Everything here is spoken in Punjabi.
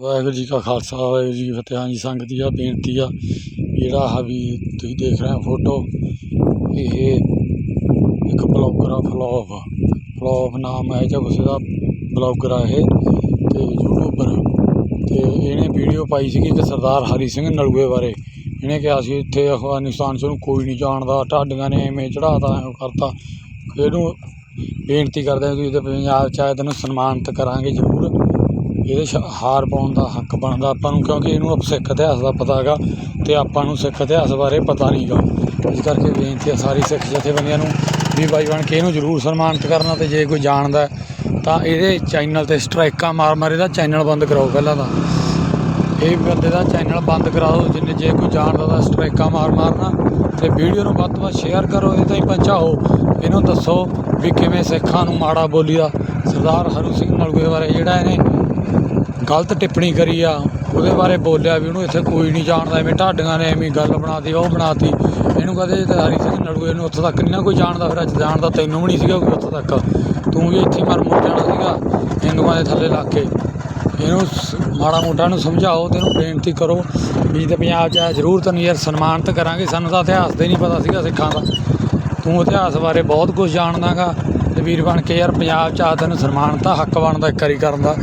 ਵਾਹਿਗੁਰੂ ਜੀ ਕਾ ਖਾਲਸਾ, ਵਾਹਿਗੁਰੂ ਜੀ ਕੀ ਫਤਿਹ। ਹਾਂਜੀ, ਸੰਗਤ ਜੀ ਆ ਬੇਨਤੀ ਆ ਜਿਹੜਾ ਆਹ ਵੀ ਤੁਸੀਂ ਦੇਖ ਰਹੇ ਹੋ ਫੋਟੋ, ਇਹ ਇੱਕ ਬਲੌਗਰ ਆ ਫਲੋਪ ਫਲੋਪ ਨਾਮ ਹੈ ਜਾਂ ਕਿਸੇ ਦਾ ਬਲੌਗਰ ਆ ਇਹ, ਤੇ ਯੂਟਿਊਬਰ। ਤੇ ਇਹਨੇ ਵੀਡੀਓ ਪਾਈ ਸੀਗੀ ਕਿ ਸਰਦਾਰ ਹਰੀ ਸਿੰਘ ਨਲੂਏ ਬਾਰੇ। ਇਹਨੇ ਕਿਹਾ ਸੀ, ਇੱਥੇ ਅਫਗਾਨਿਸਤਾਨ 'ਚ ਉਹਨੂੰ ਕੋਈ ਨਹੀਂ ਜਾਣਦਾ, ਢਾਡੀਆਂ ਨੇ ਐਵੇਂ ਚੜਾਤਾ ਐਵੇਂ ਕਰਤਾ। ਇਹਨੂੰ ਬੇਨਤੀ ਕਰਦੇ ਹਾਂ ਤੁਸੀਂ ਤੇ ਪੰਜਾਬ 'ਚ ਆਏ, ਤੈਨੂੰ ਸਨਮਾਨਿਤ ਕਰਾਂਗੇ ਜ਼ਰੂਰ। ਇਹਦੇ 'ਚ ਹਾਰ ਪਾਉਣ ਦਾ ਹੱਕ ਬਣਦਾ ਆਪਾਂ ਨੂੰ, ਕਿਉਂਕਿ ਇਹਨੂੰ ਸਿੱਖ ਇਤਿਹਾਸ ਦਾ ਪਤਾ ਹੈਗਾ ਤੇ ਆਪਾਂ ਨੂੰ ਸਿੱਖ ਇਤਿਹਾਸ ਬਾਰੇ ਪਤਾ ਨਹੀਂਗਾ। ਇਸ ਕਰਕੇ ਬੇਨਤੀ ਹੈ ਸਾਰੀ ਸਿੱਖ ਜਥੇਬੰਦੀਆਂ ਨੂੰ ਵੀ ਬਾਈ ਬਣ ਕੇ ਇਹਨੂੰ ਜ਼ਰੂਰ ਸਨਮਾਨਿਤ ਕਰਨਾ ਤੇ ਜੇ ਕੋਈ ਜਾਣਦਾ ਤਾਂ ਇਹਦੇ ਚੈਨਲ ਤੇ ਸਟ੍ਰਾਈਕਾਂ ਮਾਰ ਮਾਰ ਇਹਦਾ ਚੈਨਲ ਬੰਦ ਕਰਾਓ ਪਹਿਲਾਂ ਤਾਂ। ਇਹ ਬੰਦੇ ਦਾ ਚੈਨਲ ਬੰਦ ਕਰਾ ਦਿਓ ਜਿੰਨੇ ਜੇ ਕੋਈ ਜਾਣਦਾ ਤਾਂ ਸਟ੍ਰਾਈਕਾਂ ਮਾਰ ਮਾਰਨਾ ਤੇ ਵੀਡੀਓ ਨੂੰ ਵੱਧ ਤੋਂ ਵੱਧ ਸ਼ੇਅਰ ਕਰੋ, ਇਹ ਤਾਈਂ ਪਹੁੰਚਾਓ ਇਹਨੂੰ ਦੱਸੋ ਵੀ ਕਿਵੇਂ ਸਿੱਖਾਂ ਨੂੰ ਮਾੜਾ ਬੋਲੀਦਾ। ਸਰਦਾਰ ਹਰੂ ਸਿੰਘ ਨਲੂਏ ਬਾਰੇ ਜਿਹੜਾ ਇਹਨੇ ਗਲਤ ਟਿੱਪਣੀ ਕਰੀ ਆ, ਉਹਦੇ ਬਾਰੇ ਬੋਲਿਆ ਵੀ ਉਹਨੂੰ ਇੱਥੇ ਕੋਈ ਨਹੀਂ ਜਾਣਦਾ, ਐਵੇਂ ਢਾਡੀਆਂ ਨੇ ਐਵੇਂ ਗੱਲ ਬਣਾਤੀ, ਉਹ ਬਣਾਤੀ। ਇਹਨੂੰ ਕਹਦੇ ਤੇ ਹਰੀ ਸਿੰਘ ਨੜੂਏ ਨੂੰ ਉੱਥੋਂ ਤੱਕ ਨਹੀਂ ਨਾ ਕੋਈ ਜਾਣਦਾ, ਫਿਰ ਅੱਜ ਜਾਣਦਾ ਤੈਨੂੰ ਵੀ ਨਹੀਂ ਸੀਗਾ ਕੋਈ ਉੱਥੋਂ ਤੱਕ। ਤੂੰ ਵੀ ਇੱਥੇ ਮਰ ਮੁਰ ਜਾਣਾ ਸੀਗਾ, ਹਿੰਦੂਆਂ ਦੇ ਥੱਲੇ ਲੱਗ ਕੇ। ਇਹਨੂੰ ਸ- ਮਾੜਾ ਮੋਟਾ ਨੂੰ ਸਮਝਾਓ ਤੇ ਇਹਨੂੰ ਬੇਨਤੀ ਕਰੋ ਵੀ ਤੇ ਪੰਜਾਬ 'ਚ ਆ ਜ਼ਰੂਰ ਤੈਨੂੰ ਯਾਰ, ਸਨਮਾਨਿਤ ਕਰਾਂਗੇ। ਸਾਨੂੰ ਤਾਂ ਇਤਿਹਾਸ ਦਾ ਨਹੀਂ ਪਤਾ ਸੀਗਾ ਸਿੱਖਾਂ ਦਾ। ਤੂੰ ਇਤਿਹਾਸ ਬਾਰੇ ਬਹੁਤ ਕੁਝ ਜਾਣਦਾਗਾ ਤੇ ਵੀਰ ਬਣ ਕੇ ਯਾਰ, ਪੰਜਾਬ 'ਚ ਆ ਤੈਨੂੰ ਸਨਮਾਨਿਤ ਆ ਹੱਕ ਬਣਦਾ ਇੱਕ ਵਾਰੀ ਕਰਨ ਦਾ।